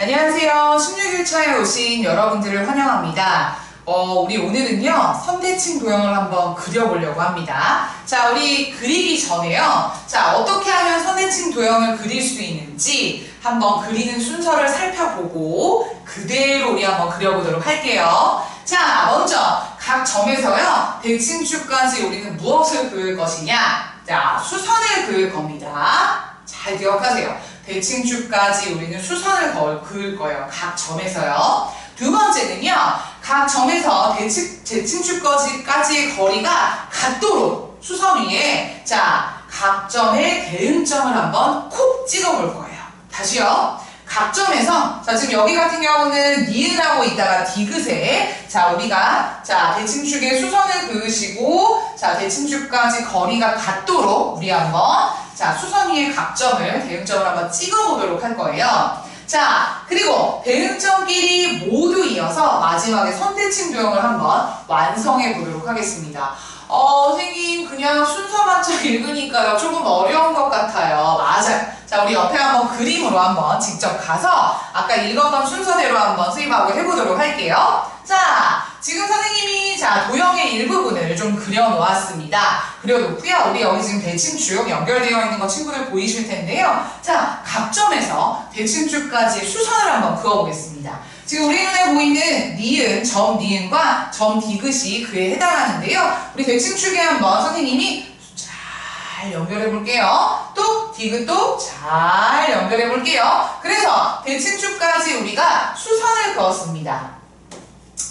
안녕하세요. 16일차에 오신 여러분들을 환영합니다. 어, 우리 오늘은요, 선대칭 도형을 한번 그려보려고 합니다. 자, 우리 그리기 전에요. 자, 어떻게 하면 선대칭 도형을 그릴 수 있는지 한번 그리는 순서를 살펴보고 그대로 우리 한번 그려보도록 할게요. 자, 먼저 각 점에서요, 대칭축까지 우리는 무엇을 그을 것이냐? 자, 수선을 그을 겁니다. 잘 기억하세요. 대칭축까지 우리는 수선을 걸- 그을 거예요. 각 점에서요. 두 번째는요. 각 점에서 대칭, 대칭축까지의 거리가 같도록 수선 위에 자, 각 점의 대응점을 한번 콕 찍어 볼 거예요. 다시요. 각 점에서 자 지금 여기 같은 경우는 니은하고 있다가 디귿에 자 우리가 자 대칭축에 수선을 그으시고 자 대칭축까지 거리가 같도록 우리 한번 자 수선 위에 각점을 대응점을 한번 찍어보도록 할 거예요. 자 그리고 대응점끼리 모두 이어서 마지막에 선대칭 도형을 한번 완성해 보도록 하겠습니다. 어 선생님 그냥 순서만 쫙 읽으니까요 조금 어려운 것 같아요. 맞아요. 자 우리 옆에 한번 그림으로 한번 직접 가서 아까 읽었던 순서대로 한번 수입하고 해보도록 할게요. 자 지금 선생님이 자 도형 의 일부분을 좀 그려놓았습니다. 그려놓고요. 우리 여기 지금 대칭축 연결되어 있는 거 친구들 보이실 텐데요. 자 각점에서 대칭축까지 수선을 한번 그어보겠습니다. 지금 우리 눈에 보이는 니은, 점 니은과 점 디귿이 그에 해당하는데요. 우리 대칭축에 한번 선생님이 잘 연결해 볼게요. 또 디귿도 잘 연결해 볼게요. 그래서 대칭축까지 우리가 수선을 그었습니다.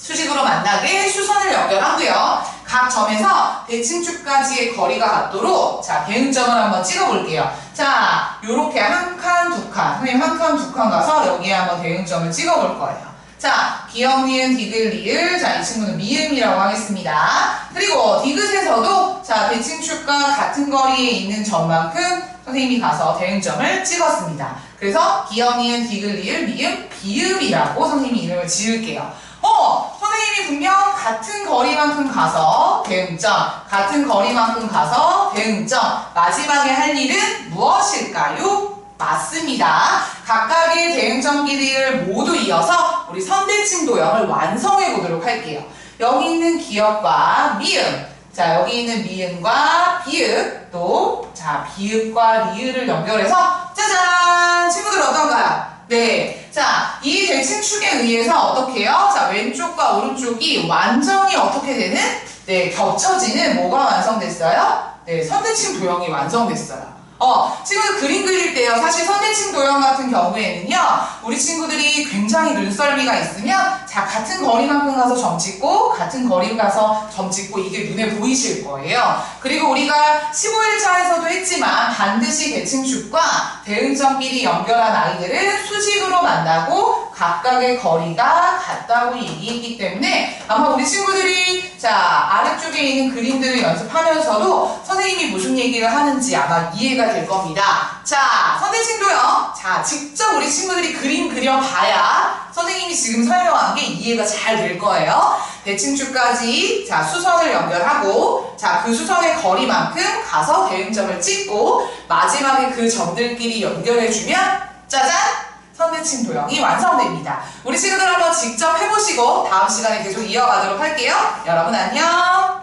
수직으로 만나게 수선을 연결하고요. 각 점에서 대칭축까지의 거리가 같도록 자 대응점을 한번 찍어볼게요. 자 요렇게 한 칸, 두 칸, 선생님 한 칸, 두 칸 가서 여기에 한번 대응점을 찍어볼 거예요. 자 기역, 니은, 디귿, 리을 자 이 친구는 미음이라고 하겠습니다. 그리고 디귿에서도 자 대칭축과 같은 거리에 있는 점만큼 선생님이 가서 대응점을 찍었습니다. 그래서 기역, 니은, 디귿, 리을, 미음, 비음이라고 선생님이 이름을 지을게요. 분명 같은 거리만큼 가서 대응점, 같은 거리만큼 가서 대응점, 마지막에 할 일은 무엇일까요? 맞습니다. 각각의 대응점 길이를 모두 이어서 우리 선대칭 도형을 완성해 보도록 할게요. 여기 있는 기역과 미음, 자 여기 있는 미음과 비읍, 또 자 비읍과 리을을 연결해서 짜잔! 친구들 어떤가요? 네. 자, 이 대칭축에 의해서 어떻게 해요? 자, 왼쪽과 오른쪽이 완전히 어떻게 되는? 네, 겹쳐지는 뭐가 완성됐어요? 네, 선대칭 도형이 완성됐어요. 어, 친구들 그림 그릴 때요. 사실 선대칭 도형 같은 경우에는요. 우리 친구들이 굉장히 눈썰미가 있으면 자, 같은 거리만큼 가서 점 찍고 같은 거리 가서 점 찍고 이게 눈에 보이실 거예요. 그리고 우리가 15일차에서도 했지만 반드시 대칭축과 대응점끼리 연결한 아이들은 수직으로 만나고 각각의 거리가 같다고 얘기했기 때문에 아마 우리 친구들이 자 아래쪽에 있는 그림들을 연습하면서도 선생님이 무슨 얘기를 하는지 아마 이해가 될 겁니다. 자 도형 자 직접 우리 친구들이 그림 그려봐야 선생님이 지금 설명한 게 이해가 잘 될 거예요. 대칭축까지 자 수선을 연결하고 자 그 수선의 거리만큼 가서 대응점을 찍고 마지막에 그 점들끼리 연결해주면 짜잔 선대칭 도형이 완성됩니다. 우리 친구들 한번 직접 해보시고 다음 시간에 계속 이어가도록 할게요. 여러분 안녕.